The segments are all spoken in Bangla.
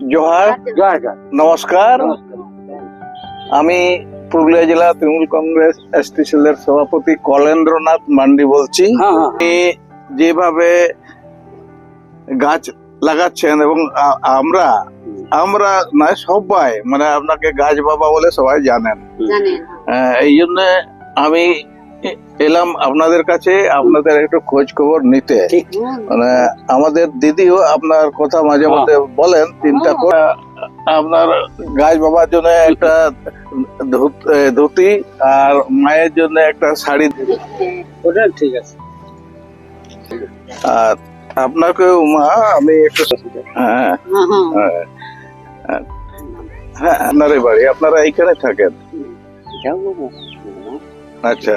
জোহার নমস্কার। আমি পুরুলিয়া জেলা তৃণমূল কংগ্রেস এসটি সেলের সভাপতি কলেন্দ্রনাথ মান্ডি বলছি। হ্যাঁ হ্যাঁ। আপনি যেভাবে গাছ লাগাচ্ছেন এবং আমরা আমরা নয় সবাই মানে আপনাকে গাছ বাবা বলে সবাই জানেন। জানেন এই জন্য আমি এলাম আপনাদের কাছে আপনাদের একটু খোঁজ খবর নিতে। মানে আমাদের দিদিও আপনার কথা মাঝে হ্যাঁ। মধ্যে বলেন চিন্তা করে আপনার গাছ বাবার জন্য একটা ধুতি আর মায়ের জন্য একটা শাড়ি ওটা ঠিক আছে। আর আপনাকে মা আমি একটু হ্যাঁ। হ্যাঁ হ্যাঁ। হ্যাঁ হ্যাঁ আপনারই বাড়ি আপনারা এইখানে থাকেন। আচ্ছা।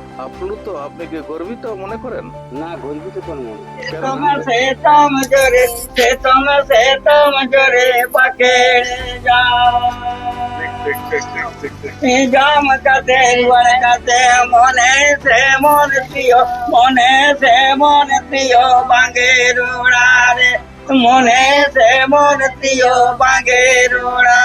আপ্লুত আপনি কি গর্বিত মনে করেন? না গর্বিত কোনো মনে হয় না। তোমার সে তম জরে সে তম জরে পাকে যাও। কাতে বন কাতে মনে সে মন প্রিয় মনে সে মন প্রিয় বাঙ্গে রোড়া রে মনে সে মন প্রিয় বাঙ্গে রোড়া।